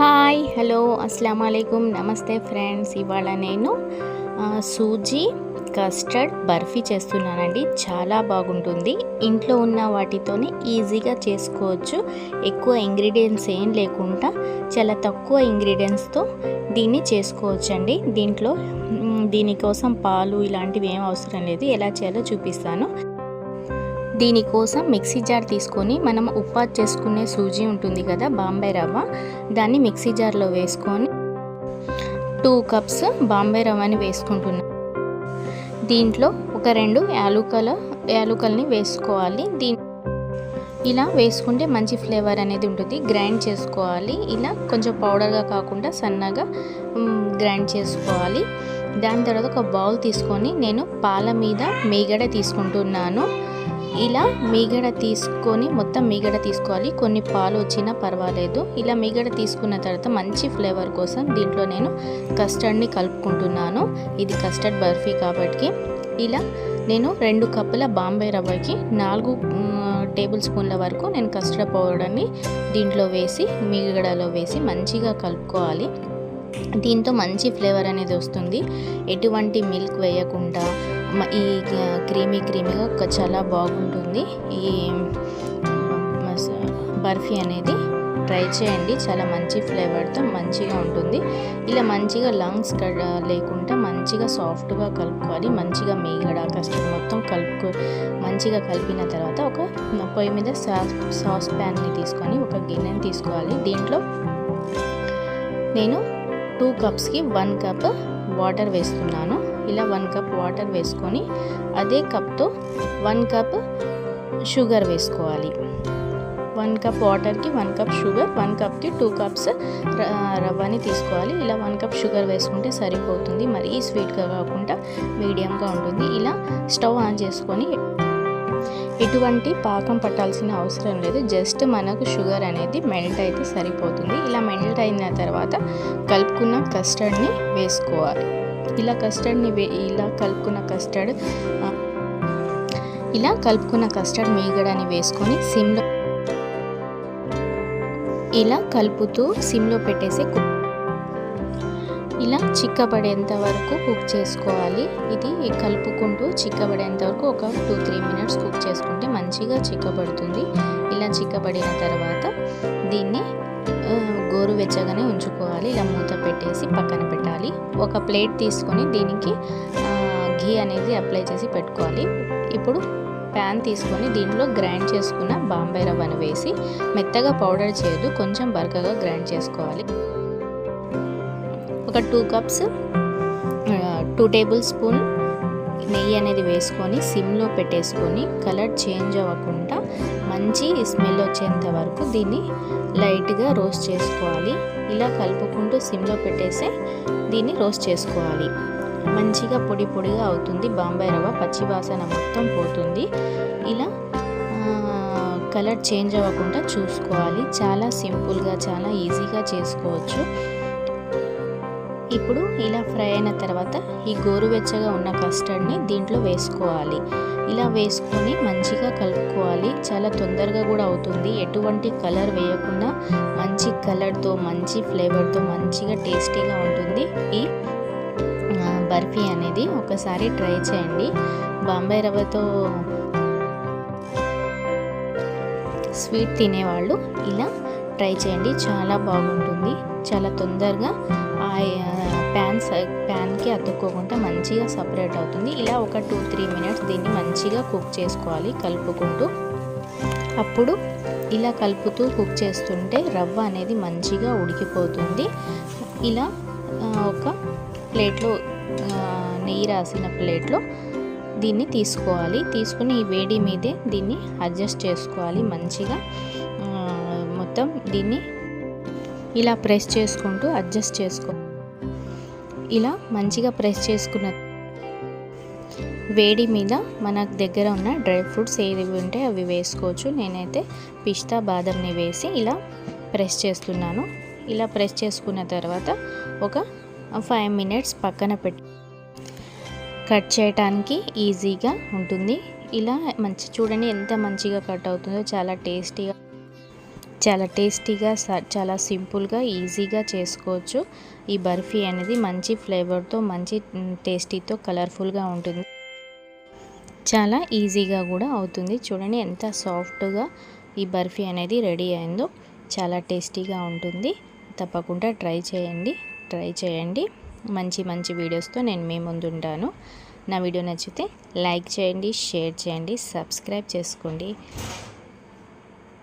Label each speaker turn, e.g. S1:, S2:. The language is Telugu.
S1: హాయ్ హలో అస్సలం అయికం నమస్తే ఫ్రెండ్స్ ఇవాళ నేను సూజీ కస్టర్డ్ బర్ఫీ చేస్తున్నానండి. చాలా బాగుంటుంది. ఇంట్లో ఉన్న వాటితోనే ఈజీగా చేసుకోవచ్చు. ఎక్కువ ఇంగ్రీడియంట్స్ ఏం లేకుండా చాలా తక్కువ ఇంగ్రీడియంట్స్తో దీన్ని చేసుకోవచ్చు అండి దీంట్లో దీనికోసం పాలు ఇలాంటివి ఏం అవసరం లేదు. ఎలా చేయాలో చూపిస్తాను. దీనికోసం మిక్సీ జార్ తీసుకొని మనం ఉప్పాత్ చేసుకునే సూజీ ఉంటుంది కదా బాంబే రవ్వ. దాన్ని మిక్సీ జార్లో వేసుకొని టూ కప్స్ బాంబే రవ్వని వేసుకుంటున్నాను దీంట్లో ఒక రెండు యాలుకల యాలుకల్ని వేసుకోవాలి. దీని ఇలా వేసుకుంటే మంచి ఫ్లేవర్ అనేది ఉంటుంది. గ్రైండ్ చేసుకోవాలి. ఇలా కొంచెం పౌడర్గా కాకుండా సన్నగా గ్రైండ్ చేసుకోవాలి. దాని తర్వాత ఒక బౌల్ తీసుకొని నేను పాల మీద మీగడ తీసుకుంటున్నాను. ఇలా మీగడ తీసుకొని మొత్తం మీగడ తీసుకోవాలి. కొన్ని పాలు వచ్చినా పర్వాలేదు. ఇలా మీగడ తీసుకున్న తర్వాత మంచి ఫ్లేవర్ కోసం దీంట్లో నేను కస్టర్డ్ని కలుపుకుంటున్నాను. ఇది కస్టర్డ్ బర్ఫీ కాబట్టి. ఇలా నేను రెండు కప్పుల బాంబే రవ్వకి నాలుగు టేబుల్ స్పూన్ల వరకు నేను కస్టర్డ్ పౌడర్ని దీంట్లో వేసి మీగడలో వేసి మంచిగా కలుపుకోవాలి. దీంతో మంచి ఫ్లేవర్ అనేది వస్తుంది. ఎటువంటి మిల్క్ వేయకుండా ఈ క్రీమీ క్రీమీగా చాలా బాగుంటుంది. ఈ బర్ఫీ అనేది ట్రై చేయండి. చాలా మంచి ఫ్లేవర్తో మంచిగా ఉంటుంది. ఇలా మంచిగా లంగ్స్ లేకుండా మంచిగా సాఫ్ట్గా కలుపుకోవాలి. మంచిగా మీగడ కష్టం మొత్తం కలుపుకో మంచిగా కలిపిన తర్వాత ఒక పొయ్యి మీద సాస్ సాస్ ప్యాన్ని తీసుకొని ఒక గిన్నెని తీసుకోవాలి. దీంట్లో నేను టూ కప్స్కి వన్ కప్ వాటర్ వేస్తున్నాను. ఇలా వన్ కప్ వాటర్ వేసుకొని అదే కప్తో వన్ కప్ షుగర్ వేసుకోవాలి. వన్ కప్ వాటర్కి వన్ కప్ షుగర్ వన్ కప్కి టూ కప్స్ రవ్వని తీసుకోవాలి. ఇలా వన్ కప్ షుగర్ వేసుకుంటే సరిపోతుంది. మరీ స్వీట్గా కాకుండా మీడియంగా ఉంటుంది. ఇలా స్టవ్ ఆన్ చేసుకొని ఎటువంటి పాకం పట్టాల్సిన అవసరం లేదు. జస్ట్ మనకు షుగర్ అనేది మెల్ట్ అయితే సరిపోతుంది. ఇలా మెల్ట్ అయిన తర్వాత కలుపుకున్న కస్టర్డ్ని వేసుకోవాలి. ఇలా కస్టర్డ్ని వే ఇలా కలుపుకున్న కస్టర్డ్ ఇలా కలుపుకున్న కస్టర్డ్ మీగడని వేసుకొని సిమ్లో ఇలా కలుపుతూ సిమ్లో పెట్టేసి కు- ఇలా చిక్కబడేంత వరకు కుక్ చేసుకోవాలి. ఇది కలుపుకుంటూ చిక్కబడేంత వరకు ఒక టూ త్రీ మినిట్స్ కుక్ చేసుకుంటే మంచిగా చిక్కబడుతుంది. ఇలా చిక్కబడిన తర్వాత దీన్ని గోరువెచ్చగానే ఉంచుకోవాలి. ఇలా మూత పెట్టేసి పక్కన పెట్టాలి. ఒక ప్లేట్ తీసుకొని దీనికి ఘీ అనేది అప్లై చేసి పెట్టుకోవాలి. ఇప్పుడు ప్యాన్ తీసుకొని దీంట్లో గ్రైండ్ చేసుకున్న బాంబే రవ్వను వేసి మెత్తగా పౌడర్ చేయదు కొంచెం బరకగా గ్రైండ్ చేసుకోవాలి. ఒక two cups two tablespoon నెయ్యి అనేది వేసుకొని సిమ్లో పెట్టేసుకొని కలర్ చేంజ్ అవ్వకుండా మంచి స్మెల్ వచ్చేంత వరకు దీన్ని లైట్గా రోస్ట్ చేసుకోవాలి. ఇలా కలుపుకుంటూ సిమ్లో పెట్టేసి దీన్ని రోస్ట్ చేసుకోవాలి. మంచిగా పొడి పొడిగా అవుతుంది. బాంబే రవ్వ పచ్చి వాసన మొత్తం పోతుంది. ఇలా కలర్ చేంజ్ అవ్వకుండా చూసుకోవాలి. చాలా సింపుల్గా చాలా ఈజీగా చేసుకోవచ్చు. ఇప్పుడు ఇలా ఫ్రై అయిన తర్వాత ఈ గోరువెచ్చగా ఉన్న కస్టర్డ్ని దీంట్లో వేసుకోవాలి. ఇలా వేసుకొని మంచిగా కలుపుకోవాలి. చాలా తొందరగా కూడా అవుతుంది. ఎటువంటి కలర్ వేయకుండా మంచి కలర్తో మంచి ఫ్లేవర్తో మంచిగా టేస్టీగా ఉంటుంది. ఈ బర్ఫీ అనేది ఒకసారి ట్రై చేయండి. బాంబే రవ్వతో స్వీట్ తినేవాళ్ళు ఇలా ట్రై చేయండి. చాలా బాగుంటుంది. చాలా తొందరగా ప్యాన్ ప్యాన్కి అతుక్కోకుండా మంచిగా సపరేట్ అవుతుంది. ఇలా ఒక టూ త్రీ మినిట్స్ దీన్ని మంచిగా కుక్ చేసుకోవాలి కలుపుకుంటూ. అప్పుడు ఇలా కలుపుతూ కుక్ చేస్తుంటే రవ్వ అనేది మంచిగా ఉడికిపోతుంది. ఇలా ఒక ప్లేట్లో నెయ్యి రాసిన ప్లేట్లో దీన్ని తీసుకోవాలి. తీసుకుని ఈ వేడి మీదే దీన్ని అడ్జస్ట్ చేసుకోవాలి మంచిగా. మొత్తం దీన్ని ఇలా ప్రెస్ చేసుకుంటూ అడ్జస్ట్ చేసుకో. ఇలా మంచిగా ప్రెస్ చేసుకున్న వేడి మీద మన దగ్గర ఉన్న డ్రై ఫ్రూట్స్ ఏవి ఉంటే అవి వేసుకోవచ్చు. నేనైతే పిస్తా బాదంని వేసి ఇలా ప్రెస్ చేస్తున్నాను. ఇలా ప్రెస్ చేసుకున్న తర్వాత ఒక ఫైవ్ మినిట్స్ పక్కన పెట్టి కట్ చేయడానికి ఈజీగా ఉంటుంది. ఇలా మంచి చూడండి ఎంత మంచిగా కట్ అవుతుందో చాలా టేస్టీగా చాలా టేస్టీగా స- చాలా సింపుల్గా ఈజీగా చేసుకోవచ్చు. ఈ బర్ఫీ అనేది మంచి ఫ్లేవర్తో మంచి టేస్టీతో కలర్ఫుల్గా ఉంటుంది. చాలా ఈజీగా కూడా అవుతుంది. చూడండి ఎంత సాఫ్ట్గా ఈ బర్ఫీ అనేది రెడీ అయిందో. చాలా టేస్టీగా ఉంటుంది. తప్పకుండా ట్రై చేయండి. ట్రై చేయండి. మంచి మంచి వీడియోస్తో నేను మీ ముందు ఉంటాను. నా వీడియో నచ్చితే లైక్ చేయండి షేర్ చేయండి సబ్స్క్రైబ్ చేసుకోండి.